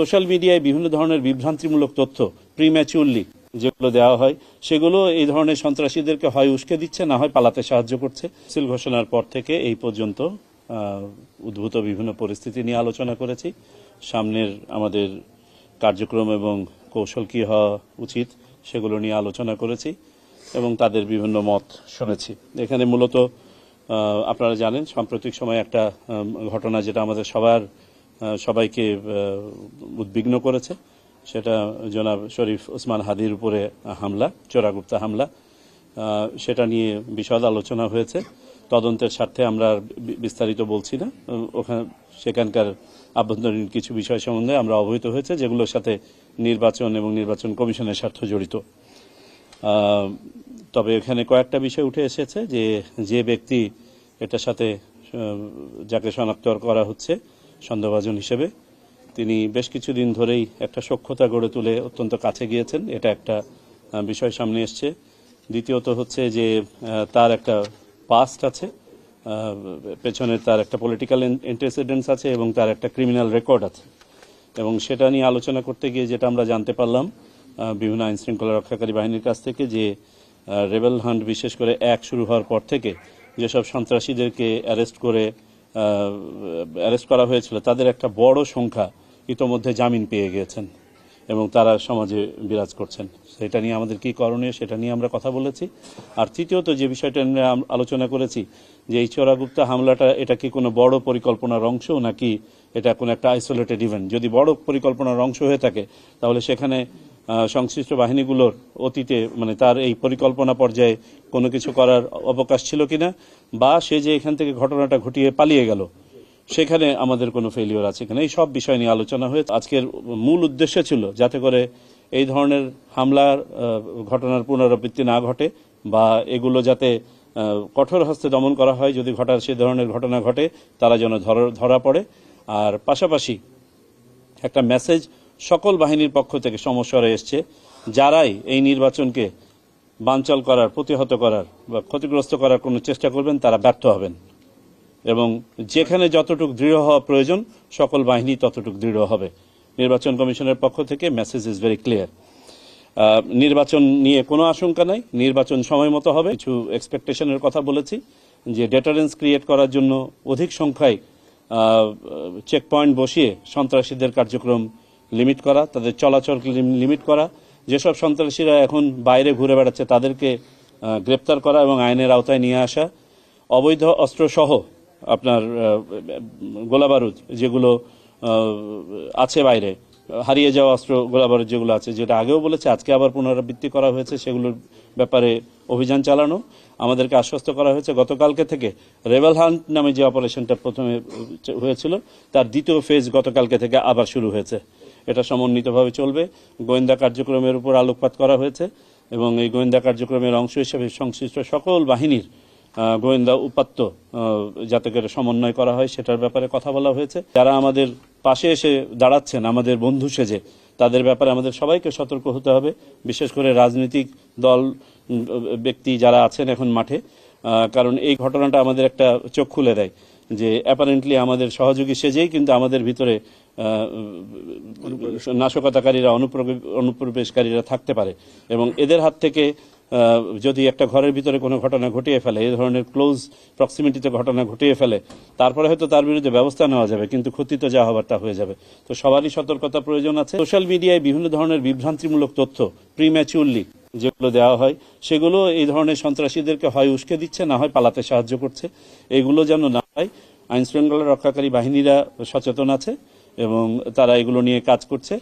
Social মিডিয়ায় বিভিন্ন ধরনের বিভ্রান্তিমূলক তথ্য প্রিম্যাচিউরলি যেগুলো দেওয়া হয়, সেগুলো এই ধরনের সন্ত্রাসীদেরকে হয় উস্কে দিচ্ছে, না হয় পালাতে সাহায্য করছে। সিল ঘোষণার পর থেকে এই পর্যন্ত উদ্ভূত বিভিন্ন পরিস্থিতি নিয়ে আলোচনা করেছি। সামনের আমাদের কার্যক্রম এবং কৌশল কি হওয়া উচিত, সেগুলো নিয়ে আলোচনা করেছি এবং তাদের বিভিন্ন মত শুনেছি। এখানে মূলত আপনারা জানেন, সাম্প্রতিক সময় একটা ঘটনা যেটা আমাদের সবার সবাইকে উদ্বিগ্ন করেছে। সেটা জনাব শরীফ ওসমান হাদির উপরে হামলা, চোরাগুপ্তা হামলা সেটা নিয়ে বিশদ আলোচনা হয়েছে। তদন্তের স্বার্থে আমরা বিস্তারিত বলছি না। ওখানে সেখানকার আভ্যন্তরীণ কিছু বিষয় সম্বন্ধে আমরা অবহিত হয়েছে, যেগুলোর সাথে নির্বাচন এবং নির্বাচন কমিশনের স্বার্থ জড়িত। তবে এখানে কয়েকটা বিষয় উঠে এসেছে যে যে ব্যক্তি এটার সাথে যাকে শনাক্ত করা হচ্ছে সন্দেহভাজন হিসেবে। তিনি বেশ কিছুদিন ধরেই একটা সক্ষতা গড়ে তুলে অত্যন্ত কাছে গিয়েছেন। এটা একটা বিষয় সামনে এসছে। দ্বিতীয়ত হচ্ছে যে তার একটা পাস্ট আছে পেছনে তার একটা পলিটিক্যাল ইন্টারসিডেন্স আছে এবং তার একটা ক্রিমিনাল রেকর্ড আছে। এবং সেটা নিয়ে আলোচনা করতে গিয়ে যেটা আমরা জানতে পারলাম বিভিন্ন আইন শৃঙ্খলা রক্ষাকারী বাহিনীর কাছ থেকে যে রেবেল হান্ট বিশেষ করে এক শুরু হওয়ার পর থেকে যেসব সন্ত্রাসীদেরকে অ্যারেস্ট করে অ্যারেস্ট করা হয়েছিল, তাদের একটা বড় সংখ্যা ইতোমধ্যে জামিন পেয়ে গিয়েছেন এবং তারা সমাজে বিরাজ করছেন। সেটা নিয়ে আমাদের কি করণীয় সেটা নিয়ে আমরা কথা বলেছি। আর তৃতীয়ত যে বিষয়টা নিয়ে আলোচনা করেছি, যে এই চোরাগুপ্তা হামলাটা এটা কি কোনো বড় পরিকল্পনার অংশ নাকি এটা কোনো একটা আইসোলেটেড ইভেন্ট যদি বড় পরিকল্পনার অংশ হয়ে থাকে, তাহলে সেখানে সংশ্লিষ্ট বাহিনীগুলোর অতীতে মানে তার এই পরিকল্পনা পর্যায়ে কোনো কিছু করার অবকাশ ছিল কিনা, বা সে যে এখান থেকে ঘটনাটা ঘটিয়ে পালিয়ে গেল, সেখানে আমাদের কোনো ফেলিওর আছে কিনা, এই সব বিষয় নিয়ে আলোচনা হয়েছে আজকের মূল উদ্দেশ্য ছিল যাতে করে এই ধরনের হামলার ঘটনার পুনরাবৃত্তি না ঘটে, বা এগুলো যাতে কঠোর হস্তে দমন করা হয়, যদি ঘটার সে ধরনের ঘটনা ঘটে, তারা যেন ধরা পড়ে। আর পাশাপাশি একটা মেসেজ সকল বাহিনীর পক্ষ থেকে সমস্যা এসছে, যারাই এই নির্বাচনকে বানচাল করার, প্রতিহত করার বা ক্ষতিগ্রস্ত করার কোনো চেষ্টা করবেন, তারা ব্যর্থ হবেন। এবং যেখানে যতটুকু দৃঢ় হওয়া প্রয়োজন, সকল বাহিনী ততটুক দৃঢ় হবে। নির্বাচন কমিশনের পক্ষ থেকে মেসেজ ইজ ভেরি ক্লিয়ার নির্বাচন নিয়ে কোনো আশঙ্কা নাই, নির্বাচন সময় মতো হবে। কিছু এক্সপেকটেশনের কথা বলেছি, যে ডেটারেন্স ক্রিয়েট করার জন্য অধিক সংখ্যায় চেক পয়েন্ট বসিয়ে সন্ত্রাসীদের কার্যক্রম লিমিট করা, তাদের চলাচল লিমিট করা। যেসব সন্ত্রাসীরা এখন বাইরে ঘুরে বেড়াচ্ছে, তাদেরকে গ্রেপ্তার করা এবং আইনের আওতায় নিয়ে আসা। অবৈধ অস্ত্র সহ আপনার গোলাবারুদ যেগুলো আছে বাইরে, হারিয়ে যাওয়া অস্ত্র গোলাবারুদ যেগুলো আছে, যেটা আগেও বলেছে, আজকে আবার পুনরাবৃত্তি করা হয়েছে, সেগুলোর ব্যাপারে অভিযান চালানো। আমাদেরকে আশ্বস্ত করা হয়েছে, গতকালকে থেকে রেবেল হান্ট নামে যে অপারেশনটা প্রথমে হয়েছিল, তার দ্বিতীয় ফেজ গতকালকে থেকে আবার শুরু হয়েছে। এটা সমন্বিতভাবে চলবে। গোয়েন্দা কার্যক্রমের উপর আলোকপাত করা হয়েছে এবং এই গোয়েন্দা কার্যক্রমের অংশ হিসেবে সংশ্লিষ্ট সকল বাহিনীর গোয়েন্দা উপাত্ত যাতে করে সমন্বয় করা হয় সেটার ব্যাপারে কথা বলা হয়েছে। যারা আমাদের পাশে এসে দাঁড়াচ্ছেন, আমাদের বন্ধু সেজে, তাদের ব্যাপারে আমাদের সবাইকে সতর্ক হতে হবে। বিশেষ করে রাজনৈতিক দল ব্যক্তি যারা আছেন এখন মাঠে কারণ এই ঘটনাটা আমাদের একটা চোখ খুলে দেয় যে অ্যাপারেন্টলি আমাদের সহযোগী সেজেই কিন্তু আমাদের ভিতরে নাশকতাকারীরা, অনুপ্রবে- অনুপ্রবেশকারীরা থাকতে পারে। এবং এদের হাত থেকে যদি একটা ঘরের ভিতরে কোনো ঘটনা ঘটিয়ে ফেলে এই ধরনের ক্লোজ প্রক্সিমিটিতে ঘটনা ঘটিয়ে ফেলে, তারপরে হয়তো তার বিরুদ্ধে ব্যবস্থা নেওয়া যাবে, কিন্তু ক্ষতি তো যা হবার হয়ে যাবে। তো সবারই সতর্কতা প্রয়োজন আছে। সোশ্যাল মিডিয়ায় বিভিন্ন ধরনের বিভ্রান্তিমূলক তথ্য, প্রিম্যাচিউরলি যেগুলো দেওয়া হয়, সেগুলো এই ধরনের সন্ত্রাসীদেরকে হয় উস্কে দিচ্ছে, না হয় পালাতে সাহায্য করছে। এগুলো যেন না হয় আইন শৃঙ্খলা রক্ষাকারী বাহিনীরা সচেতন আছে। এবং তারা এগুলো নিয়ে কাজ করছে।